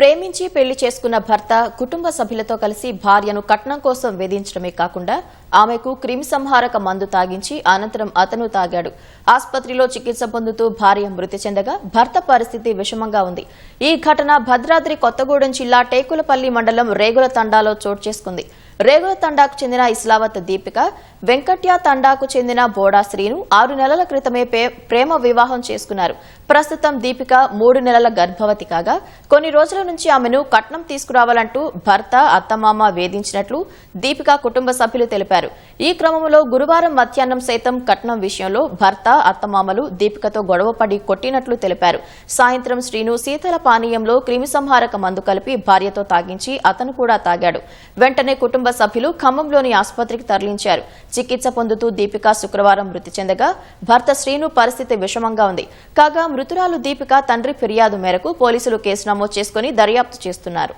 ప్రేమించి పెళ్ళి చేసుకున్న భర్త కుటుంబ సభ్యులతో కలిసి భార్యను కట్నం కోసం వేధించడమే కాకుండా ఆమెకు క్రిమి సంహారక మందు తాగించి అనంతరం అతను తాగాడు. ఆసుపత్రిలో చికిత్స పొందుతూ భార్య మృతి చెందగా భర్త పరిస్థితి విషమంగా ఉంది. ఈ ఘటన భద్రాద్రి కొత్తగూడెం జిల్లా టేకులపల్లి మండలం రేగుల తండాలో చోటు చేసుకుంది. రేగుల తండాకు చెందిన ఇస్లావత్ దీపిక వెంకట్య తండాకు చెందిన బోడా శ్రీను ఆరు నెలల క్రితమే ప్రేమ వివాహం చేసుకున్నారు. ప్రస్తుతం దీపిక మూడు నెలల గర్భవతి కాగా కొన్ని రోజుల నుంచి ఆమెను కట్నం తీసుకురావాలంటూ భర్త అత్తమామ వేధించినట్లు దీపిక కుటుంబ సభ్యులు తెలిపారు. ఈ క్రమంలో గురువారం మధ్యాహ్నం సైతం కట్నం విషయంలో భర్త అత్తమామలు దీపికతో గొడవపడి కొట్టినట్లు తెలిపారు. సాయంత్రం శ్రీను శీతల పానీయంలో క్రిమిసంహారక మందు కలిపి భార్యతో తాగించి అతను కూడా తాగాడు. వెంటనే కుటుంబ సభ్యులు ఖమ్మంలోని ఆసుపత్రికి తరలించారు. చికిత్స పొందుతూ దీపిక శుక్రవారం మృతి చెందగా భర్త శ్రీను పరిస్థితి విషమంగా ఉంది. కాగా మృతురాలు దీపిక తండ్రి ఫిర్యాదు మేరకు పోలీసులు కేసు నమోదు చేసుకుని దర్యాప్తు చేస్తున్నారు.